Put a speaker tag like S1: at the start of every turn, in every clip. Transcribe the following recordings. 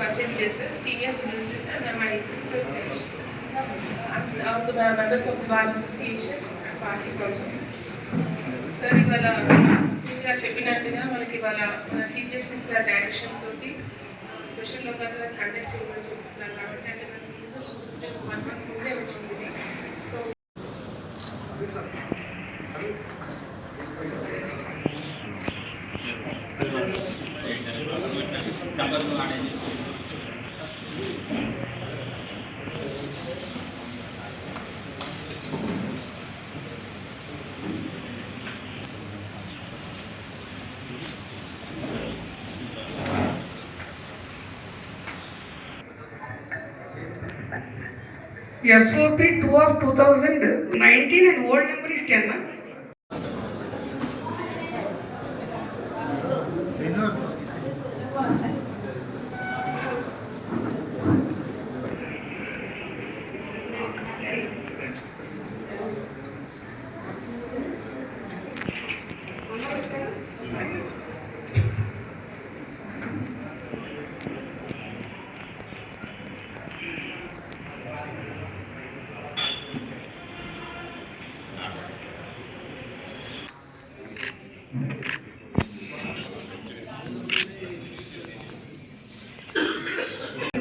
S1: facilities, senior citizens and my sister Krish. And all the members of the Bar Association and parties also. Sir ఇవాళ ముందుగా చెప్పినట్టుగా మనకి ఇవాళ మన chief justice గారి డైరెక్షన్ తోటి స్పెషల్ లోకాలు కండక్ట్ చేయమని చెప్తున్నారు కాబట్టి అంటే మనకి ముందు వన్ మంత్ ముందే వచ్చింది ఇది so
S2: SOP 2 of 2019 and old number is 10.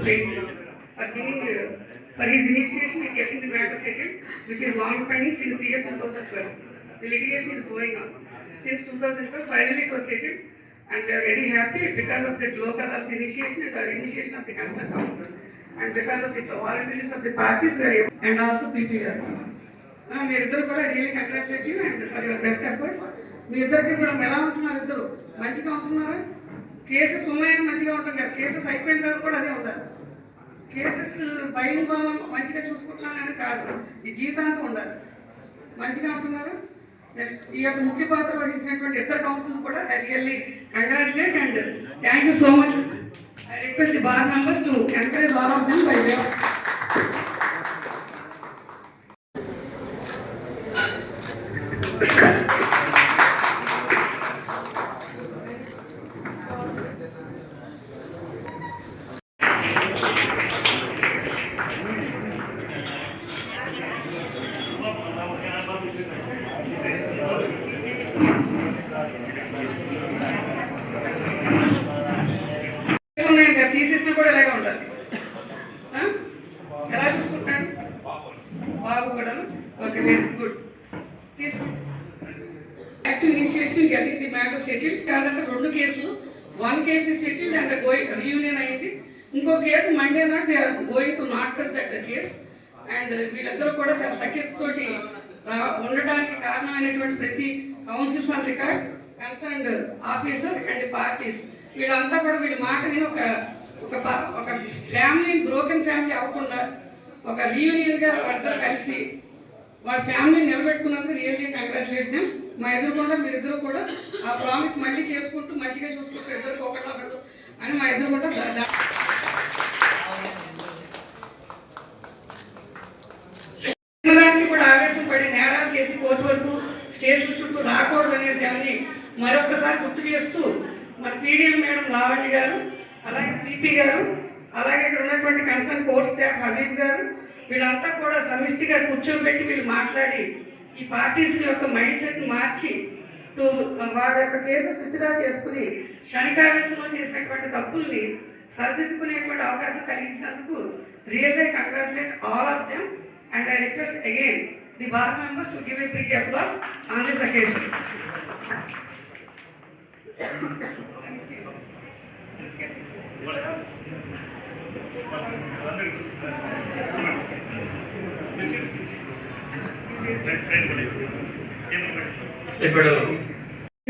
S2: uh, for his initiation in getting the matter settled, which is long pending since the year 2012. The litigation is going on. Since 2012, finally it was settled, and we are very happy because of the local of the initiation and the initiation of the concerned council. And because of the voluntaries of the parties, we are able, and also PPR. ఆ, మీరిద్దరు కూడా really congratulate you and for your best efforts మీ ఇద్దరికి కూడా ఎలా ఉంటున్నారు ఇద్దరు మంచిగా ఉంటున్నారా కేసెస్ ఉన్నాయని మంచిగా ఉంటాం కదా కేసెస్ అయిపోయిన తర్వాత కూడా అదే ఉండాలి కేసెస్ భయంతో మంచిగా చూసుకుంటున్నానని కాదు ఈ జీవితాంతం ఉండాలి మంచిగా ఉంటున్నారు నెక్స్ట్ ఈ యొక్క ముఖ్య పాత్ర వహించినటువంటి ఇద్దరు కౌన్సిల్ కూడా I really congratulate and thank you so much I request the bar members to encourage all of them bye Thank you. good. Active initiation getting the matter settled. కాదంటే రెండు కేసులు one case settled and going reunion ఇంకో case Monday not they going to not touch that case and వీళ్ళందరూ కూడా చాలా సఖ్యతతోటి ఉండడానికి కారణమైనటువంటి ప్రతి counsels on record concerned officer and parties వీళ్ళంతా కూడా వీళ్ళ మాట విని ఒక ఒక ఒక ఫ్యామిలీ బ్రోకెన్ ఫ్యామిలీ అవ్వకుండా ఒక రీయూనియన్గా వాళ్ళందరూ కలిసి వాళ్ళ ఫ్యామిలీని నిలబెట్టుకున్నందుకు రియల్లీ కంగ్రాచులేట్ దెమ్ మా కూడా మీరిద్దరు కూడా ఆ ప్రామిస్ మళ్ళీ చేసుకుంటూ మంచిగా చూసుకుంటూ ఇద్దరికి ఒకటి అని మా ఎదురుకుండా దానికి కూడా ఆవేశం నేరాలు చేసి కోర్టు వరకు స్టేషన్ చుట్టూ రాకూడదు అనే దాన్ని మరొకసారి గుర్తు చేస్తూ మరి పీడిఎం మేడం లావణ్య గారు అలాగే పీపీ గారు అలాగే ఇక్కడ ఉన్నటువంటి కన్సర్న్ కోర్ట్ స్టాఫ్ హబీబ్ గారు వీళ్ళంతా కూడా సమిష్టిగా కూర్చోబెట్టి వీళ్ళు మాట్లాడి ఈ పార్టీస్ యొక్క మైండ్ సెట్ మార్చి టు యొక్క కేసు విత్డ్రా చేసుకుని శనికావేశంలో చేసినటువంటి తప్పుల్ని సరిదిద్దుకునేటువంటి అవకాశం కలిగించినందుకు really congratulate all of them and I request again the bar members to give a big applause on this occasion Thank you.
S3: ఇప్పుడు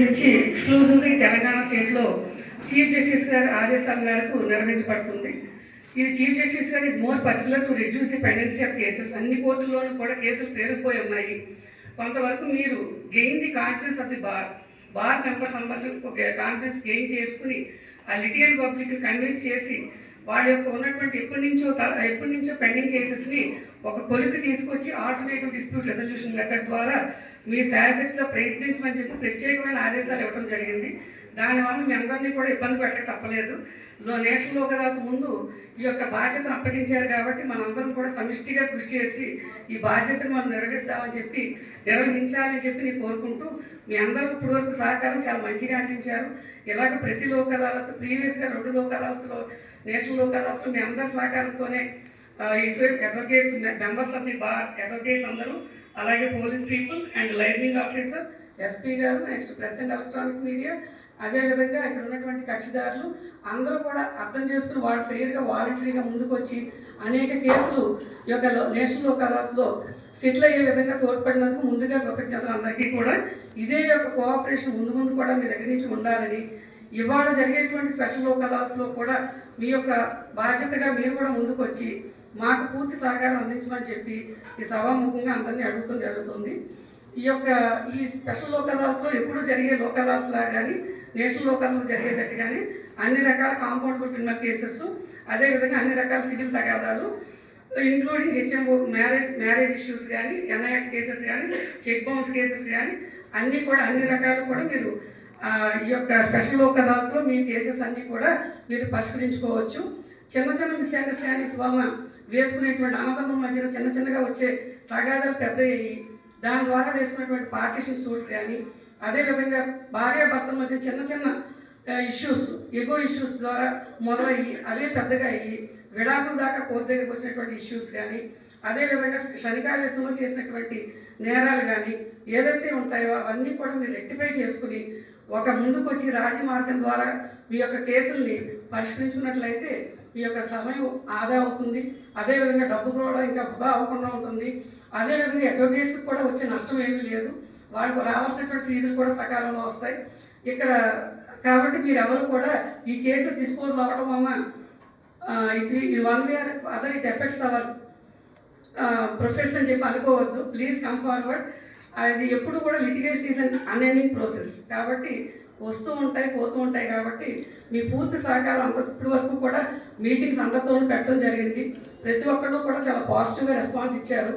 S2: ఇచ్చి ఎక్స్క్లూజివ్గా తెలంగాణ స్టేట్లో చీఫ్ జస్టిస్ గారి ఆదేశాల మేరకు నిర్వహించబడుతుంది ఇది చీఫ్ జస్టిస్ గారు is more particular to reduce the pendency of cases అన్ని కోర్టుల్లోనూ కూడా కేసులు పేరుకుపోయి ఉన్నాయి కొంతవరకు మీరు gain the confidence of the bar bar members అందరికీ కాన్ఫిడెన్స్ గెయిన్ చేసుకుని ఆ లిటియల్ పబ్లిక్ని కన్విన్స్ చేసి వాళ్ళ యొక్క ఉన్నటువంటి ఎప్పటి నుంచో ఎప్పటి నుంచో పెండింగ్ కేసెస్ని ఒక కొలికి తీసుకొచ్చి ఆల్టర్నేటివ్ డిస్ప్యూట్ రెజల్యూషన్ మెథడ్ ద్వారా మీ శాసనలో ప్రయత్నించమని చెప్పి ప్రత్యేకమైన ఆదేశాలు ఇవ్వడం జరిగింది దానివల్ల మేమందరినీ కూడా ఇబ్బంది పెట్టక తప్పలేదు నేషనల్ లోకదాత ముందు ఈ యొక్క బాధ్యతను అప్పగించారు కాబట్టి మనందరం కూడా సమిష్టిగా కృషి చేసి ఈ బాధ్యతను మనం నెరవేర్దామని చెప్పి నిర్వహించాలని చెప్పి నేను కోరుకుంటూ మీ అందరూ ఇప్పటివరకు వరకు సహకారం చాలా మంచిగా అందించారు ఇలాగ ప్రతి లోక్ ప్రీవియస్గా రెండు లోక్ నేషనల్ లోక్ మీ అందరి సహకారంతోనే ఇటువంటి advocates members of the bar advocates అందరూ అలాగే police people and liaisoning officer SP గారు నెక్స్ట్ ప్రెసిడెంట్ ఎలక్ట్రానిక్ మీడియా అదేవిధంగా ఇక్కడ ఉన్నటువంటి కక్షిదారులు అందరూ కూడా అర్థం చేసుకుని వారు ఫెయిర్గా వాలంటరీగా ముందుకొచ్చి అనేక కేసులు యొక్క నేషనల్ లోక్ అదాలత్లో సెటిల్ అయ్యే విధంగా తోడ్పడినందుకు ముందుగా కృతజ్ఞతలు అందరికీ కూడా ఇదే యొక్క కోఆపరేషన్ ముందు ముందు కూడా మీ దగ్గర నుంచి ఉండాలని ఇవాళ జరిగేటువంటి స్పెషల్ లోక్ అదాలత్లో కూడా మీ యొక్క బాధ్యతగా మీరు కూడా ముందుకొచ్చి మాకు పూర్తి సహకారం అందించమని చెప్పి ఈ సభాముఖంగా అందరినీ అడుగుతుంది జరుగుతుంది ఈ యొక్క ఈ స్పెషల్ లోక్ అదాలత్లో ఎప్పుడూ జరిగే లోక్ కానీ నేషనల్ జరిగేటట్టు కానీ అన్ని రకాల కాంపౌండ్ క్రిమినల్ కేసెస్ అదేవిధంగా అన్ని రకాల సివిల్ తగాదాలు including HMO marriage marriage issues కానీ ఎన్ఐఎక్ట్ కేసెస్ కానీ చెక్ బౌన్స్ కేసెస్ కానీ అన్నీ కూడా అన్ని రకాలు కూడా మీరు ఈ యొక్క స్పెషల్ లోక్ అదాలత్లో మీ కేసెస్ అన్నీ కూడా మీరు పరిష్కరించుకోవచ్చు చిన్న చిన్న మిస్అండర్స్టాండింగ్స్ వలన వేసుకునేటువంటి అన్నదమ్ముల మధ్యన చిన్న చిన్నగా వచ్చే తగాదాలు పెద్ద అయ్యి దాని ద్వారా వేసుకున్నటువంటి పార్టీషన్ సూట్స్ కానీ అదేవిధంగా భార్యాభర్తల మధ్య చిన్న చిన్న ఇష్యూస్ ఎగో ఇష్యూస్ ద్వారా మొదలయ్యి అవే పెద్దగా అయ్యి విడాకుల దాకా కోర్టు దగ్గరికి వచ్చినటువంటి ఇష్యూస్ కానీ అదేవిధంగా శనికావేశంలో చేసినటువంటి నేరాలు కానీ ఏదైతే ఉంటాయో అవన్నీ కూడా మీరు రెక్టిఫై చేసుకుని ఒక ముందుకు వచ్చి రాజీ మార్గం ద్వారా మీ యొక్క కేసుల్ని పరిష్కరించుకున్నట్లయితే మీ యొక్క సమయం ఆదా అవుతుంది అదేవిధంగా డబ్బు కూడా ఇంకా బాగా అవ్వకుండా ఉంటుంది అదేవిధంగా అడ్వకేట్స్కి కూడా వచ్చే నష్టం ఏమీ లేదు వాళ్ళకు రావాల్సినటువంటి ఫీజులు కూడా సకాలంలో వస్తాయి ఇక్కడ కాబట్టి మీరు ఎవరు కూడా ఈ కేసెస్ డిస్పోజ్ అవ్వడం వల్ల it one way other it affects our profession అని చెప్పి అనుకోవద్దు ప్లీజ్ కమ్ ఫార్వర్డ్ అది ఎప్పుడు కూడా litigation is an unending process కాబట్టి వస్తూ ఉంటాయి పోతూ ఉంటాయి కాబట్టి మీ పూర్తి సహకారం అంత ఇప్పటి వరకు కూడా మీటింగ్స్ అందరితోనూ పెట్టడం జరిగింది ప్రతి ఒక్కళ్ళు కూడా చాలా పాజిటివ్గా రెస్పాన్స్ ఇచ్చారు